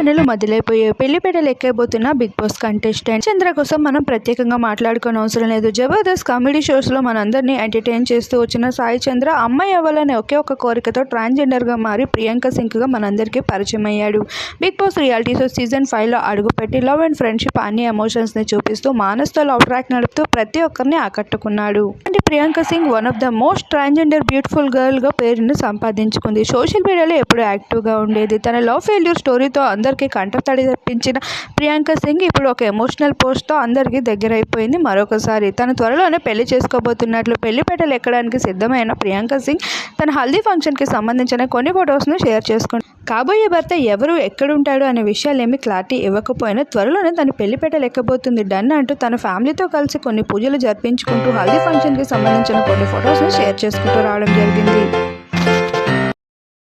పనులు మొదలైపోయాయి పెళ్ళిపేటలు ఎక్కబోతున్న బిగ్ బాస్ కంటెస్టెంట్ చంద్ర కోసం మనం ప్రత్యేకంగా మాట్లాడుకోని అవసరం లేదు. జబర్దస్త్ కామెడీ షోస్లో మనందరినీ ఎంటర్టైన్ చేస్తూ వచ్చిన సాయి చంద్ర అమ్మాయి అవ్వాలనే ఒకే ఒక కోరికతో ట్రాన్స్జెండర్గా మారి ప్రియాంక సింగ్గా మనందరికీ పరిచయం అయ్యాడు. Bigg Boss reality show season ఫైవ్లో అడుగుపెట్టి లవ్ అండ్ ఫ్రెండ్షిప్ అన్ని ఎమోషన్స్ని చూపిస్తూ మానస్తో లవ్ ట్రాక్ నడుపుతూ ప్రతి ఒక్కరిని ఆకట్టుకున్నాడు. Priyanka Singh one of the most transgender beautiful గర్ల్గా పేరును సంపాదించుకుంది. సోషల్ మీడియాలో ఎప్పుడూ యాక్టివ్గా ఉండేది. తన లవ్ ఫెయిల్యూర్ స్టోరీతో అందరికీ కంటతడి తెప్పించిన ప్రియాంక సింగ్ ఇప్పుడు ఒక ఎమోషనల్ పోస్ట్తో అందరికీ దగ్గరైపోయింది మరొకసారి. తన త్వరలోనే పెళ్ళి చేసుకోబోతున్నట్లు పెళ్ళిపేటలు ఎక్కడానికి సిద్ధమైన ప్రియాంక సింగ్ తన హల్దీ ఫంక్షన్కి సంబంధించిన కొన్ని ఫొటోస్ను షేర్ చేసుకుంది కాబోయే భర్త ఎవరు ఎక్కడుంటాడు అనే విషయాలు ఏమి క్లారిటీ ఇవ్వకపోయినా త్వరలోనే తన పెళ్ళిపేటలు లేకపోతుంది డన్ అంటూ తన ఫ్యామిలీతో కలిసి కొన్ని పూజలు జరిపించుకుంటూ హల్దీ ఫంక్షన్కి సంబంధించిన కొన్ని ఫొటోస్ను షేర్ చేసుకుంటూ రావడం జరిగింది.